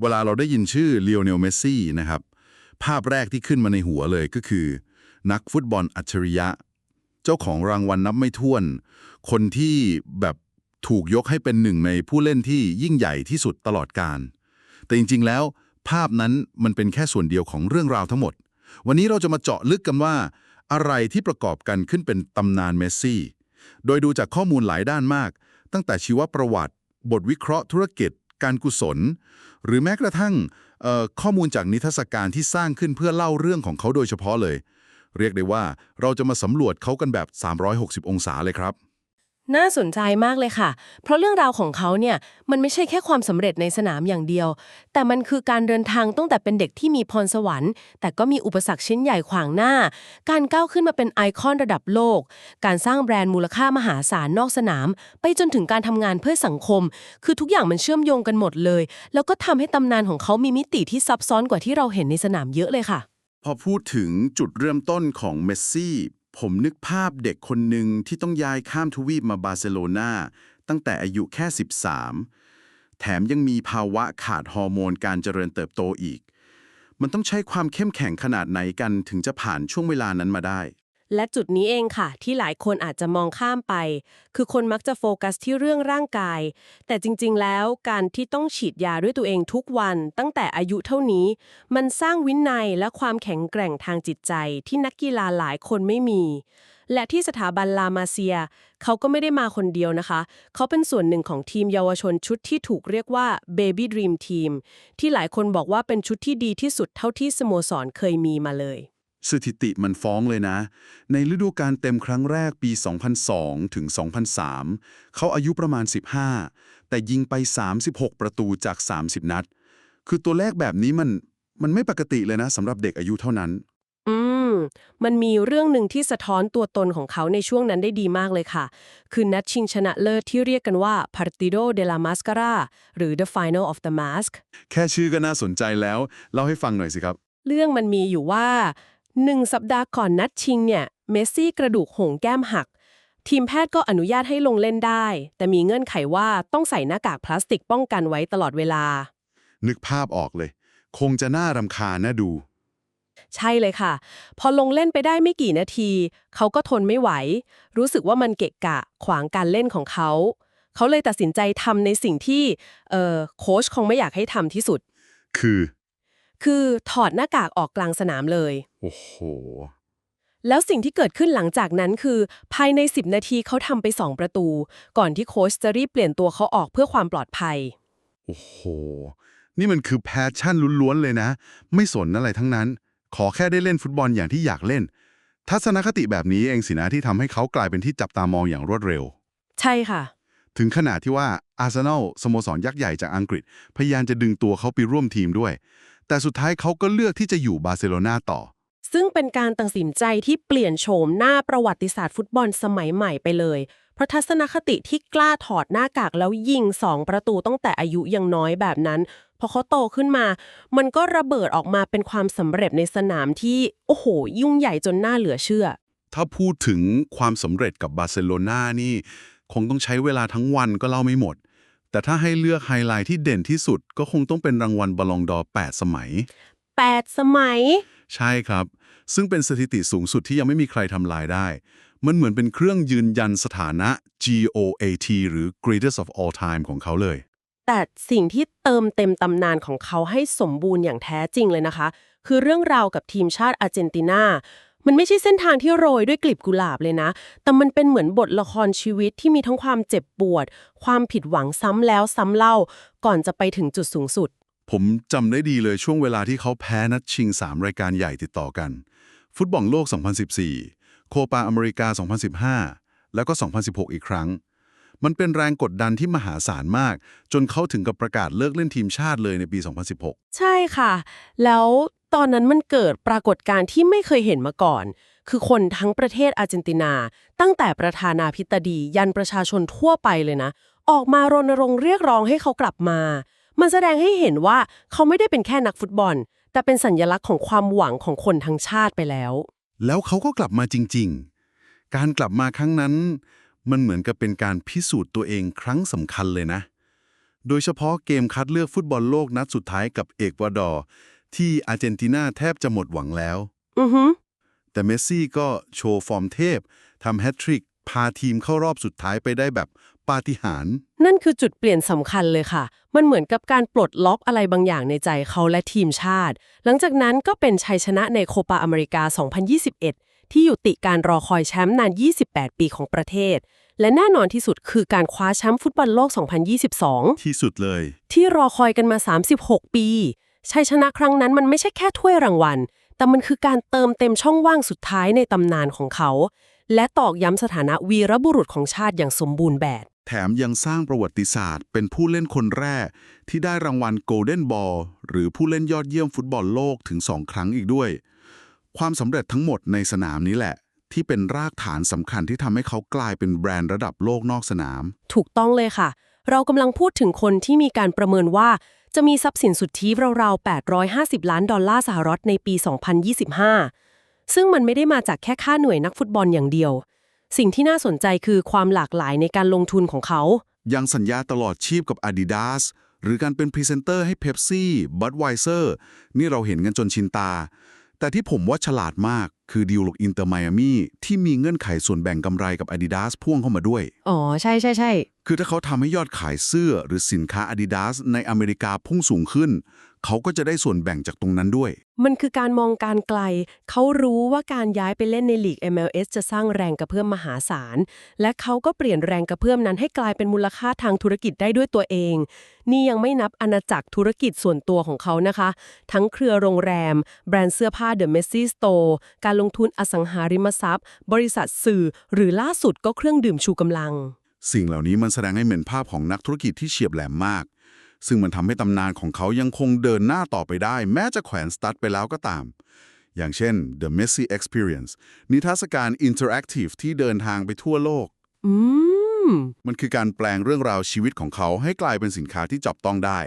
เวลาเราได้ยินชื่อเลโอเนลเมสซี่นะครับ ภาพแรกที่ขึ้นมาในหัวเลยก็คือ นักฟุตบอลอัจฉริยะ เจ้าของรางวัลนับไม่ถ้วน คนที่แบบถูกยกให้เป็นหนึ่งในผู้เล่นที่ยิ่งใหญ่ที่สุดตลอดกาลแต่จริงๆแล้ว ภาพนั้นมันเป็นแค่ส่วนเดียวของเรื่องราวทั้งหมด วันนี้เราจะมาเจาะลึกกันว่า อะไรที่ประกอบกันขึ้นเป็นตำนานเมสซี่ โดยดูจากข้อมูลหลายด้านมาก ตั้งแต่ชีวประวัติ บทวิเคราะห์ธุรกิจ การกุศล หรือแม้กระทั่งข้อมูลจากนิทรรศการที่สร้างขึ้นเพื่อเล่าเรื่องของเขาโดยเฉพาะเลย เรียกได้ว่าเราจะมาสำรวจเขากันแบบ 360 องศาเลยครับ น่าสนใจมากเลยค่ะ เพราะเรื่องราวของเขาเนี่ยมันไม่ใช่แค่ความสำเร็จในสนามอย่างเดียว แต่มันคือการเดินทางตั้งแต่เป็นเด็กที่มีพรสวรรค์ แต่ก็มีอุปสรรคชิ้นใหญ่ขวางหน้า การก้าวขึ้นมาเป็นไอคอนระดับโลก การสร้างแบรนด์มูลค่ามหาศาลนอกสนาม ไปจนถึงการทำงานเพื่อสังคม คือทุกอย่างมันเชื่อมโยงกันหมดเลย แล้วก็ทำให้ตำนานของเขามีมิติที่ซับซ้อนกว่าที่เราเห็นในสนามเยอะเลยค่ะ พอพูดถึงจุดเริ่มต้นของเมสซี่ ผมนึกภาพเด็กคนหนึ่งที่ต้องย้ายข้ามทวีปมาบาร์เซโลนาตั้งแต่อายุแค่ 13 แถมยังมีภาวะขาดฮอร์โมนการเจริญเติบโตอีก มันต้องใช้ความเข้มแข็งขนาดไหนกันถึงจะผ่านช่วงเวลานั้นมาได้ และจุดนี้เองค่ะ ที่หลายคนอาจจะมองข้ามไป คือคนมักจะโฟกัสที่เรื่องร่างกาย แต่จริงๆ แล้วการที่ต้องฉีดยาด้วยตัวเองทุกวัน ตั้งแต่อายุเท่านี้ มันสร้างวินัยและความแข็งแกร่งทางจิตใจ ที่นักกีฬาหลายคนไม่มี และที่สถาบันลามาเซีย เขาก็ไม่ได้มาคนเดียวนะคะ เขาเป็นส่วนหนึ่งของทีมเยาวชนชุดที่ถูกเรียกว่า Baby Dream Team ที่หลายคนบอกว่าเป็นชุดที่ดีที่สุดเท่าที่สโมสรเคยมีมาเลย สถิติมันฟ้องเลยนะ ในฤดูกาลเต็มครั้งแรกปี 2002 ถึง 2003 เขาอายุประมาณ 15 แต่ยิงไป 36 ประตูจาก 30 นัด คือตัวเลขแบบนี้มันมันไม่ปกติเลยนะสำหรับเด็กอายุเท่านั้น อืม มันมีเรื่องหนึ่งที่สะท้อนตัวตนของเขาในช่วงนั้นได้ดีมากเลยค่ะ คือนัดชิงชนะเลิศที่เรียกกันว่า Partido de la Mascara หรือ The Final of the Mask แค่ชื่อก็น่าสนใจแล้ว เล่าให้ฟังหน่อยสิครับ เรื่องมันมีอยู่ว่า หนึ่งสัปดาห์ก่อนนัดชิงเนี่ย เมสซี่กระดูกโหงแก้มหัก ทีมแพทย์ก็อนุญาตให้ลงเล่นได้ แต่มีเงื่อนไขว่าต้องใส่หน้ากากพลาสติกป้องกันไว้ตลอดเวลา นึกภาพออกเลย คงจะน่ารำคาญน่าดู ใช่เลยค่ะ พอลงเล่นไปได้ไม่กี่นาที เขาก็ทนไม่ไหว รู้สึกว่ามันเกะกะขวางการเล่นของเขา เขาเลยตัดสินใจทำในสิ่งที่เอ่อโค้ชคงไม่อยากให้ทำที่สุด คือ คือถอดหน้ากากออกกลางสนามเลย โอ้โห แล้วสิ่งที่เกิดขึ้นหลังจากนั้นคือ ภายใน 10 นาทีเขาทำไป 2 ประตู ก่อนที่โค้ชจะรีบเปลี่ยนตัวเขาออกเพื่อความปลอดภัย โอ้โห นี่มันคือแพชชั่นล้วนๆเลยนะ ไม่สนอะไรทั้งนั้น ขอแค่ได้เล่นฟุตบอลอย่างที่อยากเล่น ทัศนคติแบบนี้เองสินะที่ทำให้เขากลายเป็นที่จับตามองอย่างรวดเร็ว ใช่ค่ะถึงขนาดที่ว่าอาร์เซนอลสโมสรยักษ์ใหญ่จากอังกฤษ พยายามจะดึงตัวเขาไปร่วมทีมด้วย แต่สุดท้ายเขาก็เลือกที่จะอยู่บาร์เซโลนาต่อ ซึ่งเป็นการตัดสินใจที่เปลี่ยนโฉมหน้าประวัติศาสตร์ฟุตบอลสมัยใหม่ไปเลย เพราะทัศนคติที่กล้าถอดหน้ากากแล้วยิง2ประตูตั้งแต่อายุยังน้อยแบบนั้น พอเขาโตขึ้นมา มันก็ระเบิดออกมาเป็นความสำเร็จในสนามที่โอ้โห ยุ่งใหญ่จนน่าเหลือเชื่อ ถ้าพูดถึงความสำเร็จกับบาร์เซโลนานี่ คงต้องใช้เวลาทั้งวันก็เล่าไม่หมด แต่ถ้าให้เลือกไฮไลท์ที่เด่นที่สุด ก็คงต้องเป็นรางวัลบอลลงดอร์8สมัย 8 สมัย ใช่ครับ ซึ่งเป็นสถิติสูงสุดที่ยังไม่มีใครทำลายได้ มันเหมือนเป็นเครื่องยืนยันสถานะ GOAT หรือ Greatest of All Time ของเขาเลย แต่สิ่งที่เติมเต็มตำนานของเขาให้สมบูรณ์อย่างแท้จริงเลยนะคะ คือเรื่องราวกับทีมชาติอาร์เจนตินา มันไม่ใช่เส้นทางที่โรยด้วยกลีบกุหลาบเลยนะ แต่มันเป็นเหมือนบทละครชีวิตที่มีทั้งความเจ็บปวด ความผิดหวังซ้ำแล้วซ้ำเล่า ก่อนจะไปถึงจุดสูงสุด ผมจำได้ดีเลยช่วงเวลาที่เขาแพ้นัดชิง 3 รายการใหญ่ติดต่อกัน ฟุตบอลโลก 2014 โคปาอเมริกา 2015 แล้วก็ 2016 อีกครั้ง มันเป็นแรงกดดันที่มหาศาลมาก จนเขาถึงกับประกาศเลิกเล่นทีมชาติเลยในปี 2016 ใช่ค่ะ แล้ว ตอนนั้นมันเกิดปรากฏการณ์ที่ไม่เคยเห็นมาก่อน คือคนทั้งประเทศอาร์เจนตินา ตั้งแต่ประธานาธิบดียันประชาชนทั่วไปเลยนะ ออกมารณรงค์เรียกร้องให้เขากลับมา มันแสดงให้เห็นว่าเขาไม่ได้เป็นแค่นักฟุตบอล แต่เป็นสัญลักษณ์ของความหวังของคนทั้งชาติไปแล้ว แล้วเขาก็กลับมาจริง ๆ การกลับมาครั้งนั้น มันเหมือนกับเป็นการพิสูจน์ตัวเองครั้งสำคัญเลยนะ โดยเฉพาะเกมคัดเลือกฟุตบอลโลกนัดสุดท้ายกับเอกวาดอร์ ที่อาร์เจนตินาแทบจะหมดหวังแล้ว อือฮึแต่เมสซี่ก็โชว์ฟอร์มเทพทำแฮตทริก พาทีมเข้ารอบสุดท้ายไปได้แบบปาฏิหาริย์ นั่นคือจุดเปลี่ยนสำคัญเลยค่ะ มันเหมือนกับการปลดล็อกอะไรบางอย่างในใจเขาและทีมชาติ หลังจากนั้นก็เป็นชัยชนะในโคปาอเมริกา 2021 ที่อยู่ติการรอคอยแชมป์นาน 28 ปีของประเทศ และแน่นอนที่สุดคือการคว้าแชมป์ฟุตบอลโลก 2022 ที่สุดเลย ที่รอคอยกันมา 36 ปี ชัยชนะครั้งนั้นมันไม่ใช่แค่ถ้วยรางวัล แต่มันคือการเติมเต็มช่องว่างสุดท้ายในตำนานของเขา และตอกย้ำสถานะวีรบุรุษของชาติอย่างสมบูรณ์แบบ แถมยังสร้างประวัติศาสตร์ เป็นผู้เล่นคนแรก ที่ได้รางวัลโกลเด้นบอลหรือผู้เล่นยอดเยี่ยมฟุตบอลโลกถึง2ครั้งอีกด้วย ความสำเร็จทั้งหมดในสนามนี้แหละ ที่เป็นรากฐานสำคัญที่ทำให้เขากลายเป็นแบรนด์ระดับโลกนอกสนาม ถูกต้องเลยค่ะเรากำลังพูดถึงคนที่มีการประเมินว่า จะมีทรัพย์สินสุทธิราวๆ 850 ล้านดอลลาร์สหรัฐในปี 2025 ซึ่งมันไม่ได้มาจากแค่ค่าหน่วยนักฟุตบอลอย่างเดียว สิ่งที่น่าสนใจคือความหลากหลายในการลงทุนของเขา ยังสัญญาตลอดชีพกับ Adidas หรือการเป็นพรีเซนเตอร์ให้ Pepsi Budweiser นี่เราเห็นกันจนชินตา แต่ที่ผมว่าฉลาดมาก คือดีลกับอินเตอร์ไมอามีที่มีเงื่อนไขส่วนแบ่งกำไรกับ Adidas พ่วงเข้ามาด้วย อ๋อ ใช่ใช่ใช่คือถ้าเขาทำให้ยอดขายเสื้อหรือสินค้า Adidas ในอเมริกาพุ่งสูงขึ้น เขาก็จะได้ส่วนแบ่งจากตรงนั้นด้วย มันคือการมองการไกล เขารู้ว่าการย้ายไปเล่นในลีก MLS จะสร้างแรงกระเพื่อมมหาศาล และเขาก็เปลี่ยนแรงกระเพื่อมนั้นให้กลายเป็นมูลค่าทางธุรกิจได้ด้วยตัวเอง นี่ยังไม่นับอาณาจักรธุรกิจส่วนตัวของเขานะคะ ทั้งเครือโรงแรม แบรนด์เสื้อผ้า The Messi Store การลงทุนอสังหาริมทรัพย์ บริษัทสื่อ หรือล่าสุดก็เครื่องดื่มชูกำลัง สิ่งเหล่านี้มันแสดงให้เห็นภาพของนักธุรกิจที่เฉียบแหลมมาก ซึ่งมันทำให้ตำนานของเขายังคงเดินหน้าต่อไปได้ แม้จะแขวนสตั๊ดไปแล้วก็ตาม อย่างเช่น The Messi Experience นิทรรศการอินเทอร์แอคทีฟที่เดินทางไปทั่วโลก อืม มันคือการแปลงเรื่องราวชีวิตของเขาให้กลายเป็นสินค้าที่จับต้องได้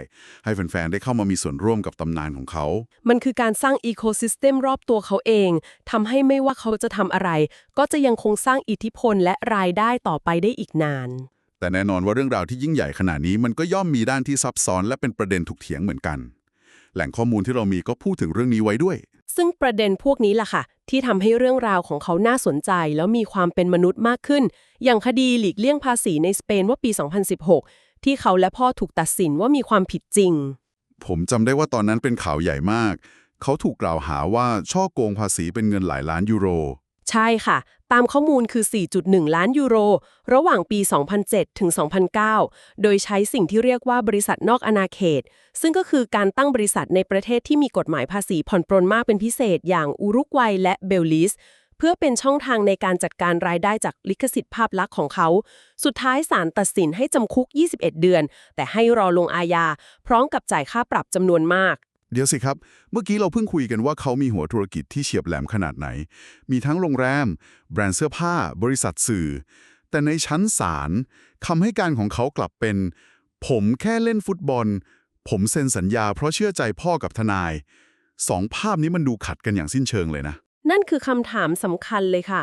ให้แฟน ๆ ได้เข้ามามีส่วนร่วมกับตำนานของเขา มันคือการสร้างอีโคซิสเต็มรอบตัวเขาเองทำให้ไม่ว่าเขาจะทำอะไร ก็จะยังคงสร้างอิทธิพลและรายได้ต่อไปได้อีกนาน แต่แน่นอนว่าเรื่องราวที่ยิ่งใหญ่ขนาดนี้มันก็ย่อมมีด้านที่ซับซ้อนและเป็นประเด็นถกเถียงเหมือนกัน แหล่งข้อมูลที่เรามีก็พูดถึงเรื่องนี้ไว้ด้วย ซึ่งประเด็นพวกนี้ล่ะค่ะ ที่ทำให้เรื่องราวของเขาน่าสนใจ แล้วมีความเป็นมนุษย์มากขึ้น อย่างคดีหลีกเลี่ยงภาษีในสเปนว่าปี 2016 ที่เขาและพ่อถูกตัดสินว่ามีความผิดจริง ผมจำได้ว่าตอนนั้นเป็นข่าวใหญ่มาก เขาถูกกล่าวหาว่าช่อโกงภาษีเป็นเงินหลายล้านยูโร ใช่ค่ะ ตามข้อมูลคือ 4.1 ล้านยูโร ระหว่างปี 2007 ถึง 2009 โดยใช้สิ่งที่เรียกว่าบริษัทนอกอาณาเขต ซึ่งก็คือการตั้งบริษัทในประเทศที่มีกฎหมายภาษีผ่อนปรนมากเป็นพิเศษ อย่างอุรุกวัยและเบลลิสเพื่อเป็นช่องทางในการจัดการรายได้จากลิขสิทธิ์ภาพลักษณ์ของเขา สุดท้ายศาลตัดสินให้จำคุก 21 เดือน แต่ให้รอลงอาญา พร้อมกับจ่ายค่าปรับจำนวนมาก เดี๋ยวสิครับ เมื่อกี้เราเพิ่งคุยกันว่าเขามีหัวธุรกิจที่เฉียบแหลมขนาดไหน มีทั้งโรงแรม แบรนด์เสื้อผ้า บริษัทสื่อ แต่ในชั้นศาลคำให้การของเขากลับเป็น ผมแค่เล่นฟุตบอล ผมเซ็นสัญญาเพราะเชื่อใจพ่อกับทนายสองภาพนี้มันดูขัดกันอย่างสิ้นเชิงเลยนะ นั่นคือคำถามสำคัญเลยค่ะ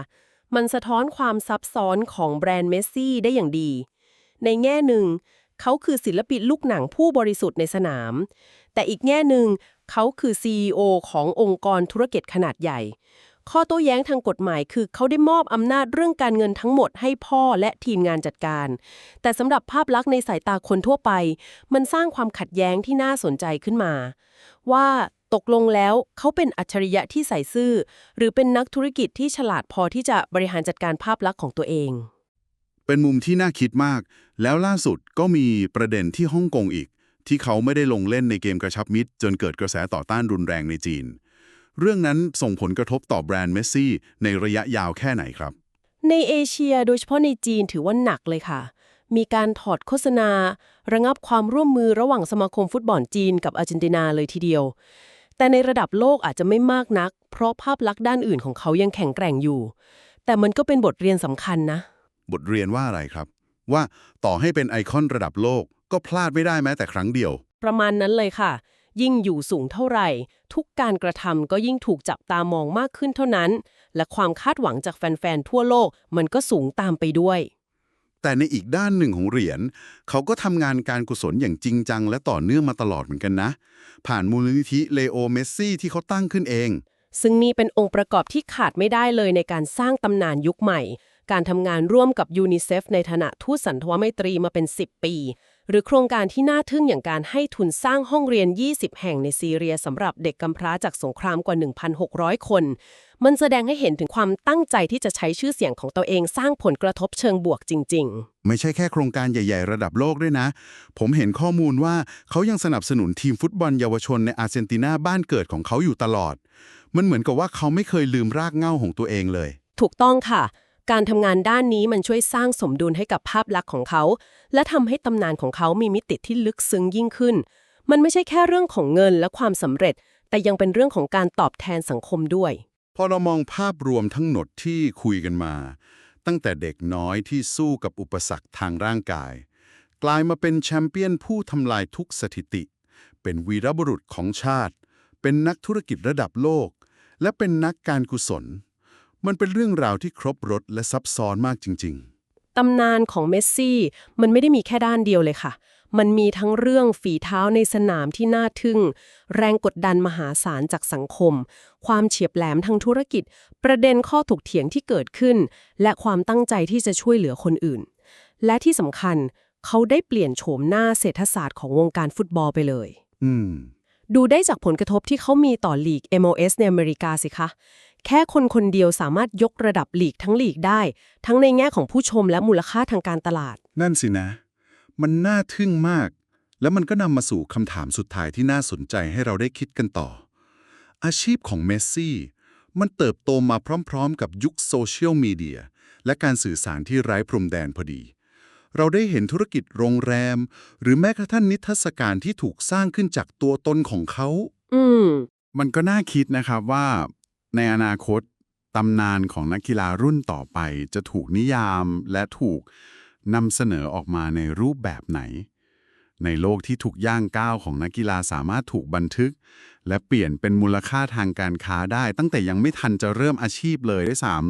มันสะท้อนความซับซ้อนของแบรนด์เมสซี่ได้อย่างดี ในแง่หนึ่ง เขาคือศิลปินลูกหนังผู้บริสุทธิ์ในสนาม แต่อีกแง่หนึ่งเขาคือ CEO ขององค์กรธุรกิจขนาดใหญ่ ข้อโต้แย้งทางกฎหมายคือเขาได้มอบอำนาจเรื่องการเงินทั้งหมดให้พ่อและทีมงานจัดการ แต่สำหรับภาพลักษณ์ในสายตาคนทั่วไป มันสร้างความขัดแย้งที่น่าสนใจขึ้นมา ว่าตกลงแล้วเขาเป็นอัจฉริยะที่ใส่ซื่อ หรือเป็นนักธุรกิจที่ฉลาดพอที่จะบริหารจัดการภาพลักษณ์ของตัวเอง เป็นมุมที่น่าคิดมาก แล้วล่าสุดก็มีประเด็นที่ฮ่องกงอีก ที่เขาไม่ได้ลงเล่นในเกมกระชับมิตร จนเกิดกระแสต่อต้านรุนแรงในจีน เรื่องนั้นส่งผลกระทบต่อแบรนด์เมสซี่ในระยะยาวแค่ไหนครับ ในเอเชียโดยเฉพาะในจีนถือว่าหนักเลยค่ะ มีการถอดโฆษณา ระงับความร่วมมือระหว่างสมาคมฟุตบอลจีนกับอาร์เจนตินาเลยทีเดียว แต่ในระดับโลกอาจจะไม่มากนัก เพราะภาพลักษณ์ด้านอื่นของเขายังแข็งแกร่งอยู่ แต่มันก็เป็นบทเรียนสำคัญนะ บทเรียนว่าอะไรครับ ว่าต่อให้เป็นไอคอนระดับโลก ก็พลาดไม่ได้แม้แต่ครั้งเดียว ประมาณนั้นเลยค่ะ ยิ่งอยู่สูงเท่าไหร่ ทุกการกระทำก็ยิ่งถูกจับตามองมากขึ้นเท่านั้น และความคาดหวังจากแฟนๆทั่วโลกมันก็สูงตามไปด้วยแต่แต่ในอีกด้านหนึ่งของเหรียญเขาก็ทำงานการกุศลอย่างจริงจัง และต่อเนื่องมาตลอดเหมือนกันนะ ผ่านมูลนิธิเลโอเมสซี่ที่เขาตั้งขึ้นเองซึ่งนี่เป็นองค์ประกอบที่ขาดไม่ได้เลยในการสร้างตำนานยุคใหม่ การทำงานร่วมกับยูนิเซฟในฐานะทูตสันทวไมตรีมาเป็น 10 ปี หรือโครงการที่น่าทึ่งอย่างการให้ทุนสร้างห้องเรียน 20 แห่งในซีเรียสำหรับเด็กกำพร้าจากสงครามกว่า 1,600 คน มันแสดงให้เห็นถึงความตั้งใจที่จะใช้ชื่อเสียงของตัวเองสร้างผลกระทบเชิงบวกจริง ๆไม่ใช่แค่โครงการใหญ่ ๆ ระดับโลกด้วยนะ ผมเห็นข้อมูลว่าเขายังสนับสนุนทีมฟุตบอลเยาวชนในอาร์เจนตินาบ้านเกิดของเขาอยู่ตลอด มันเหมือนกับว่าเขาไม่เคยลืมรากเหง้าของตัวเองเลย ถูกต้องค่ะ การทำงานด้านนี้มันช่วยสร้างสมดุลให้กับภาพลักษณ์ของเขา และทำให้ตำนานของเขามีมิติที่ลึกซึ้งยิ่งขึ้น มันไม่ใช่แค่เรื่องของเงินและความสำเร็จ แต่ยังเป็นเรื่องของการตอบแทนสังคมด้วย พอเรามองภาพรวมทั้งหมดที่คุยกันมา ตั้งแต่เด็กน้อยที่สู้กับอุปสรรคทางร่างกาย กลายมาเป็นแชมเปี้ยนผู้ทำลายทุกสถิติ เป็นวีรบุรุษของชาติ เป็นนักธุรกิจระดับโลก และเป็นนักการกุศล มันเป็นเรื่องราวที่ครบรถและซับซ้อนมากจริง ตำนานของเมสซี่มันไม่ได้มีแค่ด้านเดียวเลยค่ะ มันมีทั้งเรื่องฝีเท้าในสนามที่น่าทึ่ง แรงกดดันมหาศาลจากสังคม ความเฉียบแหลมทางธุรกิจ ประเด็นข้อถกเถียงที่เกิดขึ้น และความตั้งใจที่จะช่วยเหลือคนอื่น และที่สำคัญเขาได้เปลี่ยนโฉมหน้าเศรษฐศาสตร์ของวงการฟุตบอลไปเลยๆอืม ดูได้จากผลกระทบที่เขามีต่อลีก MLS ในอเมริกาสิคะ แค่คนคนเดียวสามารถยกระดับลีกทั้งลีกได้ ทั้งในแง่ของผู้ชมและมูลค่าทางการตลาด นั่นสินะ มันน่าทึ่งมาก แล้วมันก็นำมาสู่คำถามสุดท้ายที่น่าสนใจให้เราได้คิดกันต่อ อาชีพของเมสซี่มันเติบโตมาพร้อมๆ กับยุคโซเชียลมีเดียและการสื่อสารที่ไร้พรมแดนพอดี เราได้เห็นธุรกิจโรงแรม หรือแม้กระทั่งนิทรรศการที่ถูกสร้างขึ้นจากตัวตนของเขา อืม มันก็น่าคิดนะครับว่า ในอนาคตตำนานของนักกีฬารุ่นต่อไปจะถูกนิยามและถูกนำเสนอออกมาในรูปแบบไหน ในโลกที่ถูกย่างก้าวของนักกีฬาสามารถถูกบันทึก และเปลี่ยนเป็นมูลค่าทางการค้าได้ ตั้งแต่ยังไม่ทันจะเริ่มอาชีพเลยด้วยซ้ำ